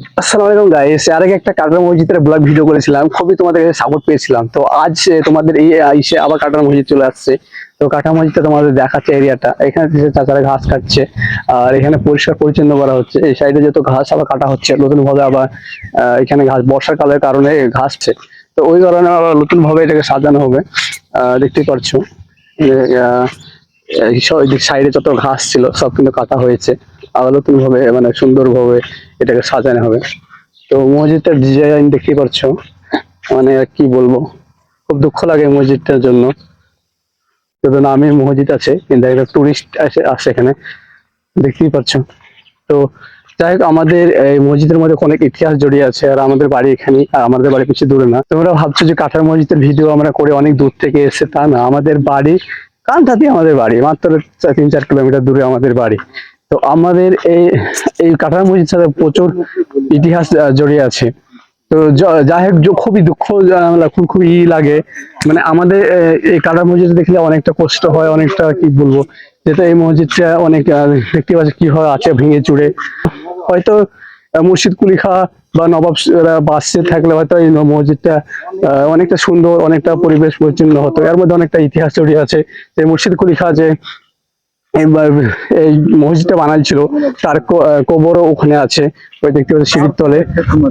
আসসালামু আলাইকুম গাইস আর আগে একটা কাটার মসজিদের ব্লগ ভিডিও করেছিলাম খুবই তোমাদের কাছে সাপোর্ট পেয়েছিলাম। তো আজ তোমাদের এই আইসে আবার কাটার মসজিদ চলে আসছে। তো কাটা মসজিদটা তোমাদের দেখাচ্ছে এরিয়াটা এখানে চাচারা ঘাস কাটছে আর এখানে পরিষ্কার পরিচ্ছন্ন করা হচ্ছে। এই সাইডে যত ঘাস আবার কাটা হচ্ছে নতুন ভাবে আবার এখানে ঘাস বর্ষাকালের কারণে ঘাসছে তো ওই কারণে আবার নতুন ভাবে এটাকে সাজানো হবে। আহ, দেখতেই পারছ যে, সাইডে যত ঘাস ছিল সব কিন্তু কাটা হয়েছে। আবার নতুন ভাবে মানে সুন্দর ভাবে এটাকে সাজানো হবে। তো মসজিদটার ডিজাইন দেখতেই পাচ্ছ। মানে কি বলব, খুব দুঃখ লাগে মসজিদটার জন্য। শুধু নামে মসজিদ আছে, কিন্তু একটা টুরিস্ট আসে আসে এখানে। দেখতেই পাচ্ছ। তো যাই হোক, আমাদের এই মসজিদের মধ্যে অনেক ইতিহাস জড়িয়ে আছে, আর আমাদের বাড়ি এখানেই, আর আমাদের বাড়ি কিছু দূরে না। তোমরা ভাবছ যে কাঠার মসজিদের ভিডিও আমরা করে অনেক দূর থেকে এসে, তা না। আমাদের বাড়ি, কান্থাতেই আমাদের বাড়ি, মাত্র তিন চার কিলোমিটার দূরে আমাদের বাড়ি। তো আমাদের এই এই কাঠার মসজিদ সাথে প্রচুর ইতিহাস জড়িয়ে আছে। তো যাই হোক খুবই দুঃখ খুবই ই লাগে। মানে আমাদের এই কাটার মসজিদ দেখলে অনেকটা কষ্ট হয়, অনেকটা কি বলব যেটা এই মসজিদটা অনেক দেখতে পাচ্ছি কি হয়, আছে ভেঙে চুড়ে হয়তো মুর্শিদ কুলি খা বা নবাব বাসে থাকলে হয়তো এই মসজিদটা অনেকটা সুন্দর, অনেকটা পরিবেশ পরিচ্ছন্ন হতো। এর মধ্যে অনেকটা ইতিহাস জড়িয়ে আছে। যে মুর্শিদ কুলি খা যে এই মসজিদটা বানাইছিল তার কবরও ওখানে আছে ওই দেখতে পাচ্ছি সিঁড়ির তলে।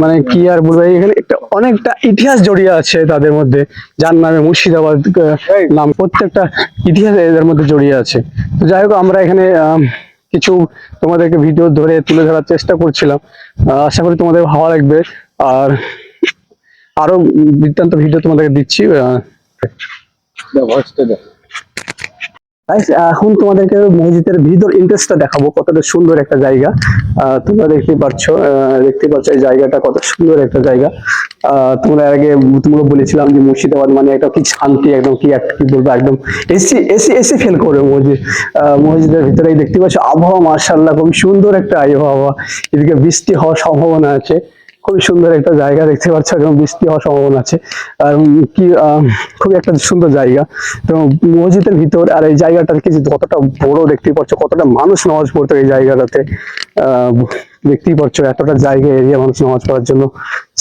মানে কি আর বলব এখানে একটা অনেকটা ইতিহাস জড়িয়ে আছে তাদের মধ্যে যার নামে মুর্শিদাবাদ নাম প্রত্যেকটা ইতিহাস এদের মধ্যে জড়িয়ে আছে। তো যাই হোক আমরা এখানে কিছু তোমাদেরকে ভিডিও ধরে তুলে ধরার চেষ্টা করছিলাম। আশা করি তোমাদের ভালো লাগবে। আর আরও বৃত্তান্ত ভিডিও তোমাদেরকে দিচ্ছি Guys, এখন তোমাদেরকে মসজিদের ভিতর ইন্টারেস্টটা দেখাবো, কতটা সুন্দর একটা জায়গা। তোমরা দেখতে পাচ্ছ দেখতে পাচ্ছ এই জায়গাটা কত সুন্দর একটা জায়গা। তোমরা আগে তোমরা বলেছিলাম যে মুর্শিদাবাদ মানে একটা কি শান্তি, একদম কি কি বলব, একদম এসি এসি এসি ফেল করবে মসজিদ। মসজিদের ভিতরেই দেখতে পাচ্ছ, আবহাওয়া মার্শাল্লাহ খুব সুন্দর একটা আবহাওয়া। এদিকে বৃষ্টি হওয়ার সম্ভাবনা আছে। খুবই সুন্দর একটা জায়গা দেখতে পাচ্ছ এবং বৃষ্টি হওয়ার সম্ভাবনা আছে। আর কি খুবই একটা সুন্দর জায়গা। তো মসজিদের ভিতর আর এই জায়গাটা কিছু কতটা বড় দেখতেই পাচ্ছ, কতটা মানুষ নামাজ পড়তো এই জায়গাটাতে দেখতেই পাচ্ছ, এতটা জায়গা, এরিয়া মানুষ নামাজ পড়ার জন্য।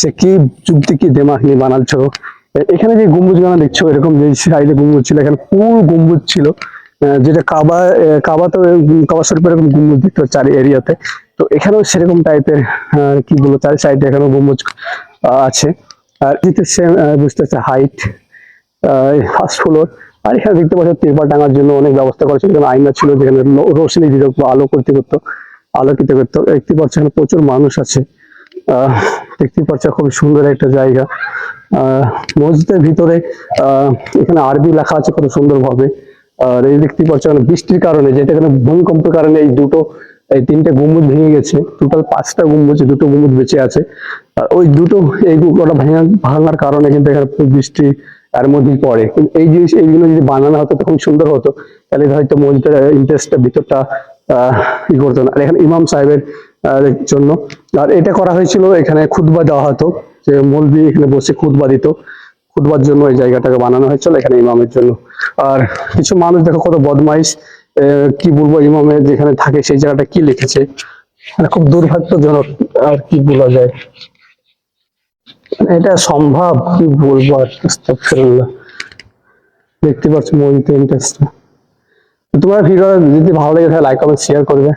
সে কি যুক্তি, কি দেমাক নিয়ে বানাচ্ছ। এখানে যে গম্বুজ গানা দেখছ, এরকম যে সাইডে গম্বুজ ছিল, এখানে পুরো গম্বুজ ছিল। যেটা কাবা কাবা তো কাবা শরীফের এরকম গম্বুজ দেখতে এরিয়াতে। তো এখানেও সেরকম টাইপের কি বলব চারি সাইডে এখানেও গম্বুজ আছে। আর এটা সেম বুঝতে পারছে হাইট ফার্স্ট ফ্লোর আর এখানে দেখতে পাচ্ছ পেপার টাঙার জন্য অনেক ব্যবস্থা করা ছিল এখানে আয়না ছিল, যেখানে রোশনি দিত আলো করতে করতো, আলোকিত করতো। দেখতে পাচ্ছ, এখানে প্রচুর মানুষ আছে। দেখতে পাচ্ছ, খুব সুন্দর একটা জায়গা। মসজিদের ভিতরে এখানে আরবি লেখা আছে কত সুন্দর ভাবে আর এই দেখতে পাচ্ছ বৃষ্টির কারণে, যেটা এখানে ভূমিকম্পের কারণে এই দুটো, এই তিনটে গম্বুজ ভেঙে গেছে। টোটাল পাঁচটা গম্বুজ দুটো গম্বুজ বেঁচে আছে। আর ওই দুটো, এই দুটোটা ভাঙা, ভাঙার কারণে কিন্তু এখানে বৃষ্টি এর মধ্যেই পড়ে। কিন্তু এই জিনিস, এইগুলো যদি বানানো হতো, তখন সুন্দর হতো। তাহলে হয়তো মসজিদের ইন্টারেস্টটা ভিতরটা ই করতো না। আর এখানে ইমাম সাহেবের জন্য। আর এটা করা হয়েছিল, এখানে খুতবা দেওয়া হতো। যে মৌলবি এখানে বসে খুতবা দিত। খুদবার জন্য এই জায়গাটাকে বানানো হয়েছিল, এখানে ইমামের জন্য। আর কিছু মানুষ দেখো কত বদমাইশ কি বলব, ইমামে যেখানে থাকে সেই জায়গাটা কি লিখেছে? মানে খুব দুর্ভাগ্যজনক আর কি বলা যায়। এটা সম্ভব? কি বলব আর দেখতে পাচ্ছ মন্ত্রী ইন্টারেস্ট তোমার ভিডিও যদি ভালো লাগে তাহলে লাইক কমেন্ট শেয়ার করবে।